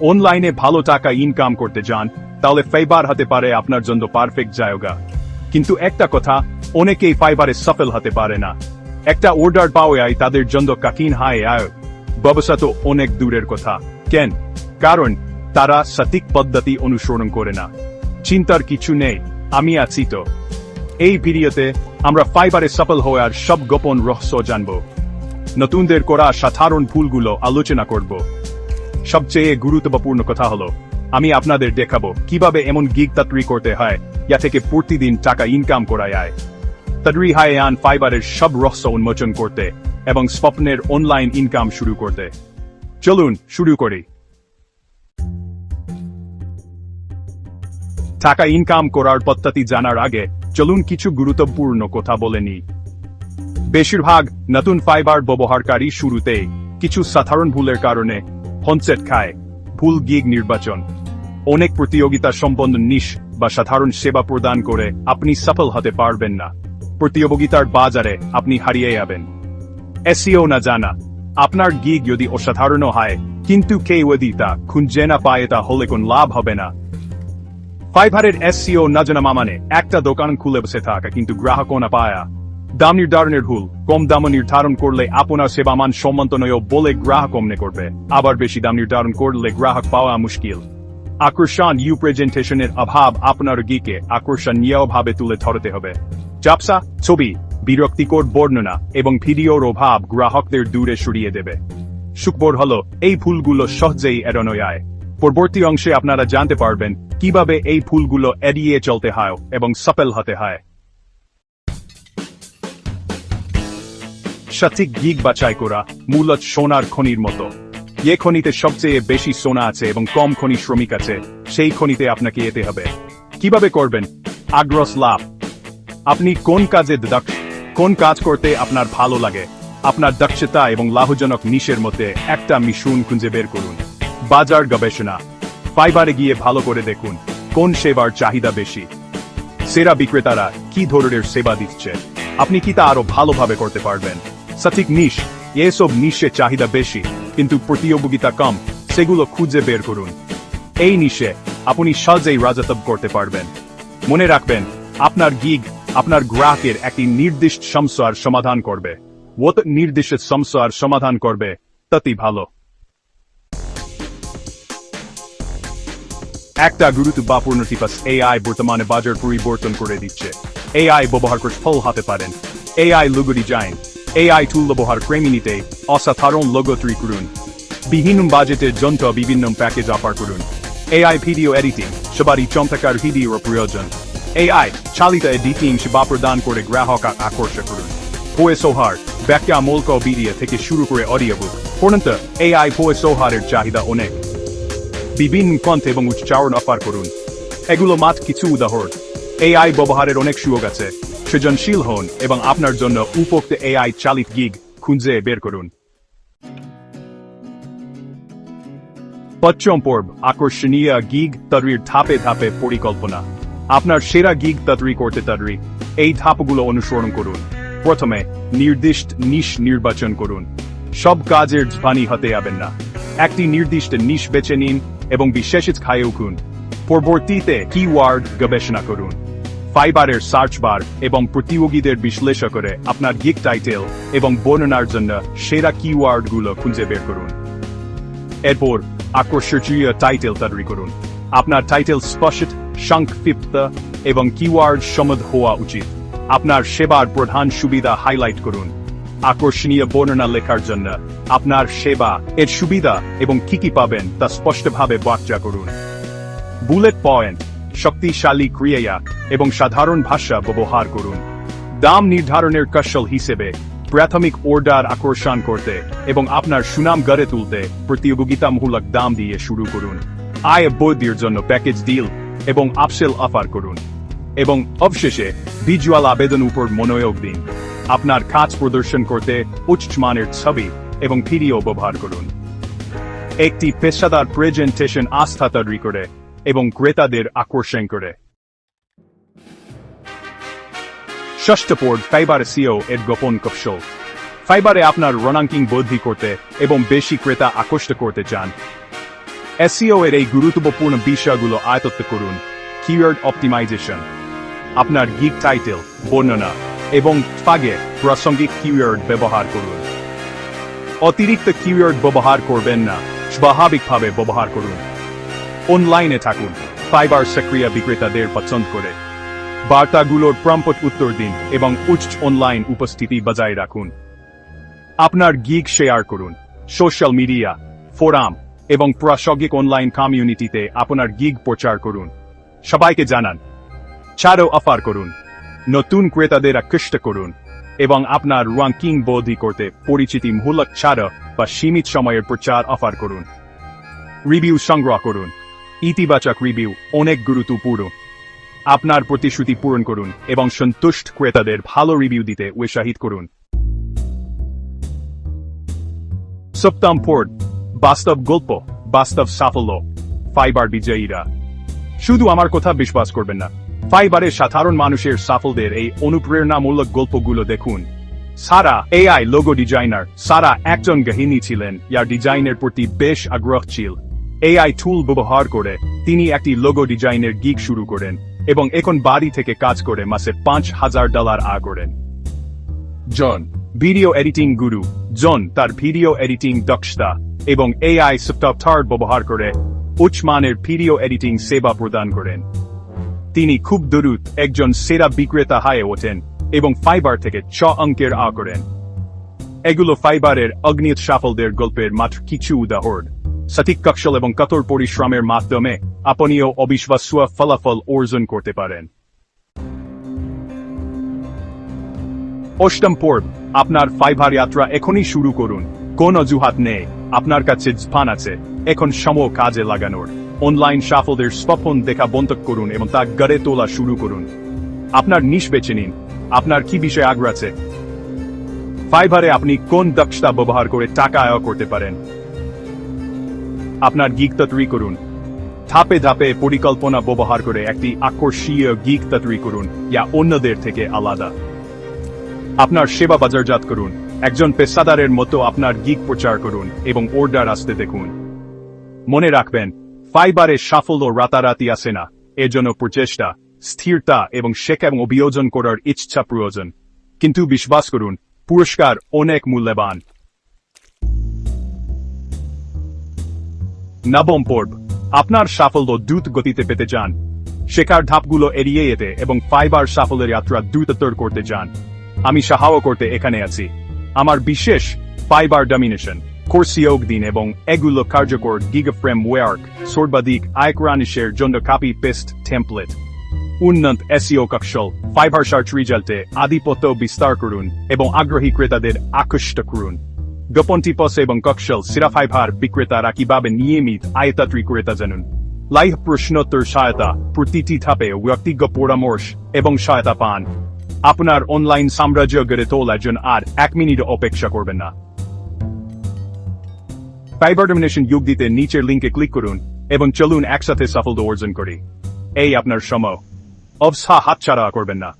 অনলাইনে ভালো টাকা ইনকাম করতে যান, তাহলে ফাইবার হতে পারে আপনার জন্য পারফেক্ট জায়গা। কিন্তু একটা কথা, অনেকেই ফাইবারে সফল হতে পারে না। একটা অর্ডার পাওয়ায় তাদের জন্য কাকিন হায় আয় ব্যবসা তো অনেক দূরের কথা। কেন? কারণ তারা সঠিক পদ্ধতি অনুসরণ করে না। চিন্তার কিছু নেই, আমি আছি তো। এই ভিডিওতে আমরা ফাইবারে সফল হওয়ার সব গোপন রহস্য জানব। নতুনদের করা সাধারণ ভুলগুলো আলোচনা করব। সবচেয়ে গুরুত্বপূর্ণ কথা হলো, আমি আপনাদের দেখাবো কীভাবে এমন গিগ তাত্রি করতে হয়, যা থেকে প্রতিদিন টাকা ইনকাম করা যায় তাদরি হায়ান ফাইবারের সব রহস্য উন্মোচন করতে এবং স্বপ্নের অনলাইন ইনকাম শুরু করতে। চলুন শুরু করি। টাকা ইনকাম করার পদ্ধতি জানার আগে চলুন কিছু গুরুত্বপূর্ণ কথা বলে নিই। বেশিরভাগ নতুন ফাইবার ব্যবহারকারী শুরুতেই কিছু সাধারণ ভুলের কারণে হনসেট খায়। ভুল গিগ নির্বাচন। অনেক প্রতিযোগিতা সম্পন্ন নিশ বা সাধারণ সেবা প্রদান করে আপনি সফল হতে পারবেন না। প্রতিযোগিতার বাজারে আপনি হারিয়ে যাবেন। এসিও না জানা। আপনার গিগ যদি অসাধারণ হয়, কিন্তু কেউ যদি তা খুঁজে না পায় তা হলে কোন লাভ হবে না। ফাইভারের এসসিও না জানা মানে একটা দোকান খুলে বসে থাকা কিন্তু গ্রাহক না পায়া। দাম নির্ধারণের ভুল। কম দাম নির্ধারণ করলে আপনার সেবা মান সম্মত নয় বলে গ্রাহক অমনে করবে। আবার বেশি দাম নির্ধারণ করলে গ্রাহক পাওয়া মুশকিল। আকর্ষণ ইউ প্রেজেন্টেশনের অভাব আপনার গিকে আকর্ষণীয় ভাবে তুলে ধরতে হবে। চাপসা, ছবি, বিরক্তিকর বর্ণনা এবং ভিডিওর অভাব গ্রাহকদের দূরে সরিয়ে দেবে। সুখবর হল, এই ভুলগুলো সহজেই এড়ানো যায় পরবর্তী অংশে আপনারা জানতে পারবেন কীভাবে এই ভুলগুলো এড়িয়ে চলতে হয় এবং সফল হতে হয়। সঠিক গিগ বাছাই করা, মূলত সোনার খনির মতো। যে খনিতে সবচেয়ে বেশি সোনা আছে এবং কম খনি শ্রমিক আছে, সেই খনিতে আপনাকে যেতে হবে। কীভাবে করবেন? আগ্রহ লাভ। আপনি কোন কাজে দক্ষ, কোন কাজ করতে আপনার ভালো লাগে? আপনার দক্ষতা এবং লাভজনক নিশের মধ্যে একটা মিশ্রণ খুঁজে বের করুন। বাজার গবেষণা। ফাইবারে গিয়ে ভালো করে দেখুন, কোন সেবার চাহিদা বেশি। সেরা বিক্রেতারা কি ধরনের সেবা দিচ্ছে? আপনি কি তা আরও ভালোভাবে করতে পারবেন? সঠিক নিশ, এসব নিশে চাহিদা বেশি, কিন্তু প্রতিযোগিতা কম সেগুলো খুঁজে বের করুন। এই নিশে আপনি সহজেই রাজত্ব করতে পারবেন। মনে রাখবেন, আপনার গিগ, আপনার গ্রাহকের একটি নির্দিষ্ট সমস্যার সমাধান করবে। ও তো নির্দিষ্ট সমস্যার সমাধান করবে, ততই ভালো। একটা গুরুত্বপূর্ণ টিপাস এআই বর্তমানে বাজার পরিবর্তন করে দিচ্ছে। এআই ব্যবহার করে ফল হাতে পারেন। AI logo design AI tool ব্যবহার ক্রেমিনিতে অসাধারণ লোগো তৈরি করুন। বিভিন্ন বাজেটের যন্ত্র বিভিন্ন প্যাকেজ অফার করুন। এআই ভিডিও এডিটিং সবারই চমৎকার ভিডিও প্রয়োজন। এআই চালিত এডিটিং সেবা প্রদান করে গ্রাহক আকর্ষণ করুন। ভয়েস ওহার ব্যাখ্যা মূলক ভিডিও থেকে শুরু করে অডিও বুক পর্যন্ত এআই ভয়েস ওহারের চাহিদা অনেক। বিভিন্ন কণ্ঠ এবং উচ্চারণ অফার করুন। এগুলো মাত্র কিছু উদাহরণ। এআই ব্যবহারের অনেক সুযোগ আছে। সৃজনশীল হন এবং আপনার জন্য উপোক্ত এআই চালিত গিগ খুঁজে বের করুন। পঞ্চম পর্ব আকর্ষণীয় গিগ তদরির ধাপে ধাপে পরিকল্পনা। আপনার সেরা গিগ তদরি করতে তদরি এই ধাপগুলো অনুসরণ করুন। প্রথমে নির্দিষ্ট নিশ নির্বাচন করুন। সব কাজের ঝানি হতে যাবেন না। একটি নির্দিষ্ট নিশ বেছে নিন এবং বিশেষিত খায়ে উঠুন। পরবর্তীতে কিওয়ার্ড গবেষণা করুন। ফাইবারের সার্চ বার এবং প্রতিযোগীদের বিশ্লেষণ করে আপনার গিগ টাইটেল এবং বর্ণনার জন্য সেরা কিওয়ার্ডগুলো খুঁজে বের করুন। এরপর আকর্ষণীয় টাইটেল তৈরি করুন। আপনার টাইটেল স্পষ্ট, সংক্ষিপ্ত এবং কিওয়ার্ড সমদ হওয়া উচিত। আপনার সেবার প্রধান সুবিধা হাইলাইট করুন। আকর্ষণীয় বর্ণনা লেখার জন্য আপনার সেবা এর সুবিধা এবং কি কি পাবেন তা স্পষ্টভাবে ব্যাখ্যা করুন। Bullet point. শক্তিশালী ক্রিয়া এবং সাধারণ ভাষা ব্যবহার করুন। দাম নির্ধারণের কৌশল হিসেবে প্রাথমিক অর্ডার আকর্ষণ করতে এবং আপনার সুনাম গড়ে তুলতে প্রতিযোগিতামূলক দাম দিয়ে শুরু করুন। আয় বৈদ্যের জন্য প্যাকেজ ডিল এবং আপসেল অফার করুন। এবং অবশেষে ভিজুয়াল আবেদন উপর মনোযোগ দিন। আপনার কাজ প্রদর্শন করতে উচ্চমানের ছবি এবং ভিডিও ব্যবহার করুন। একটি পেশাদার প্রেজেন্টেশন আস্থা তৈরি করে এবং ক্রেতাদের আকর্ষণ করে। ষষ্ঠ পর্ব ফাইবার সিও এর গোপন কৌশল। ফাইবারে আপনার রনাঙ্কিং বৃদ্ধি করতে এবং বেশি ক্রেতা আকর্ষিত করতে চান। এসিও এর এই গুরুত্বপূর্ণ বিষয়গুলো আয়ত্ত করুন। কিওয়ার্ড অপটিমাইজেশন আপনার গিগ টাইটেল বর্ণনা এবং ফাগে প্রাসঙ্গিক কিওয়ার্ড ব্যবহার করুন। অতিরিক্ত কিওয়ার্ড ব্যবহার করবেন না, স্বাভাবিকভাবে ব্যবহার করুন। অনলাইনে থাকুন। ফাইবার সক্রিয় বিক্রেতাদের পছন্দ করে। বার্তাগুলোর প্রম্পট উত্তর দিন এবং উচ্চ অনলাইন উপস্থিতি বজায় রাখুন। আপনার গিগ শেয়ার করুন। সোশ্যাল মিডিয়া ফোরাম এবং প্রাসঙ্গিক অনলাইন কমিউনিটিতে আপনার গিগ প্রচার করুন। সবাইকে জানান ছাড়ও অফার করুন। নতুন ক্রেতাদের আকৃষ্ট করুন এবং আপনার র্যাঙ্কিং বৌদ্ধি করতে পরিচিতি মূলক ছাড় বা সীমিত সময়ের প্রচার অফার করুন। রিভিউ সংগ্রহ করুন। ইতিবাচক রিভিউ অনেক গুরুত্বপূর্ণ। আপনার প্রতিশ্রুতি পূরণ করুন এবং সন্তুষ্ট ক্রেতাদের ভালো রিভিউ দিতে উৎসাহিত করুন। সপ্তম পর্ব, বাস্তব গল্প, বাস্তব সাফল্য, ফাইবার বিজয়ীরা। শুধু আমার কথা বিশ্বাস করবেন না, ফাইবারের সাধারণ মানুষের সাফল্যের এই অনুপ্রেরণামূলক গল্পগুলো দেখুন। Sara AI logo designer, Sara একজন গৃহিণী ছিলেন, যার ডিজাইনের প্রতি বেশ আগ্রহ ছিল। এআই টুল ব্যবহার করে তিনি একটি লোগো ডিজাইনের গিগ শুরু করেন এবং এখন বাড়ি থেকে কাজ করে মাসে পাঁচ হাজার ডলার আয় করেন। জন ভিডিও এডিটিং গুরু জন, তার ভিডিও এডিটিং দক্ষতা এবং এআই সফটওয়্যার ব্যবহার করে উচ্চমানের ভিডিও এডিটিং সেবা প্রদান করেন। তিনি খুব দ্রুত একজন সেরা বিক্রেতা হয়ে ওঠেন এবং ফাইবার থেকে ছ অঙ্কের আ করেন। এগুলো ফাইবারের অগ্নিত সাফল্যের গল্পের মাত্র কিছু উদাহরণ। সঠিক কৌশল এবং কঠোর পরিশ্রমের মাধ্যমে আপনিও অবিশ্বাস্য ফলাফল অর্জন করতে পারেন। অষ্টম পর্ব, আপনার ফাইবার যাত্রা এখনই শুরু করুন। কোন অজুহাত নেই, আপনার কাছে স্থান আছে। এখন সময় কাজে লাগানোর। অনলাইন সাফল্যের স্বপ্ন দেখা বন্ধ করুন এবং তা গড়ে তোলা শুরু করুন। আপনার নিশ বেছে নিন। আপনার কি বিষয়ে আগ্রহ আছে? আপনি কোন দক্ষতা ব্যবহার করে টাকা আয় করতে পারেন? আপনার গিগ তৈরি করুন। ধাপে ধাপে পরিকল্পনা ব্যবহার করে একটি আকর্ষণীয় গিগ তৈরি করুন, যা অন্যদের থেকে আলাদা। আপনার সেবা বাজারজাত করুন, একজন পেশাদারের মতো আপনার গিগ প্রচার করুন এবং অর্ডার আসতে দেখুন। মনে রাখবেন ফাইবারের সাফল্য রাতারাতি আসে না, এর জন্য প্রচেষ্টা, স্থিরতা এবং শেখা এবং অভিযোজন করার ইচ্ছা প্রয়োজন। কিন্তু বিশ্বাস করুন, পুরস্কার অনেক মূল্যবান। নবম পর্ব। আপনার সাফল্য দ্রুত গতিতে পেতে চান। শেখার ধাপগুলো এড়িয়ে যেতে এবং ফাইবার সাফল্যের যাত্রা দ্রুততর করতে চান। আমি সাহায্য করতে এখানে আছি। আমার বিশেষ ফাইবার ডমিনেশন কোর্স যোগ দিন এবং এগুলো কার্যকর গিগা ফ্রেমওয়ার্ক সর্বাধিক আয়করানিশের জন্য কপি পেস্ট টেমপ্লেট উন্নত এসিও কৌশল, ফাইবার সার্চ রিজাল্টে আধিপত্য বিস্তার করুন এবং আগ্রহী ক্রেতাদের আকৃষ্ট করুন। গোপন টিপস এবং কৌশল সিরা ফাইবার বিক্রেতারা কীভাবে নিয়মিত আয়তাত্রী ক্রেতা জানুন লাইভ প্রশ্নোত্তর সহায়তা প্রতিটি ধাপে ব্যক্তিগত পরামর্শ এবং সহায়তা পান আপনার অনলাইন সাম্রাজ্য গড়ে তোলার জন্য আর এক মিনিট অপেক্ষা করবেন না ফাইবার ডমিনেশন যোগ দিতে নিচের লিঙ্কে ক্লিক করুন এবং চলুন একসাথে সাফল্য অর্জন করি এই আপনার সময় অবসা হাতছাড়া করবেন না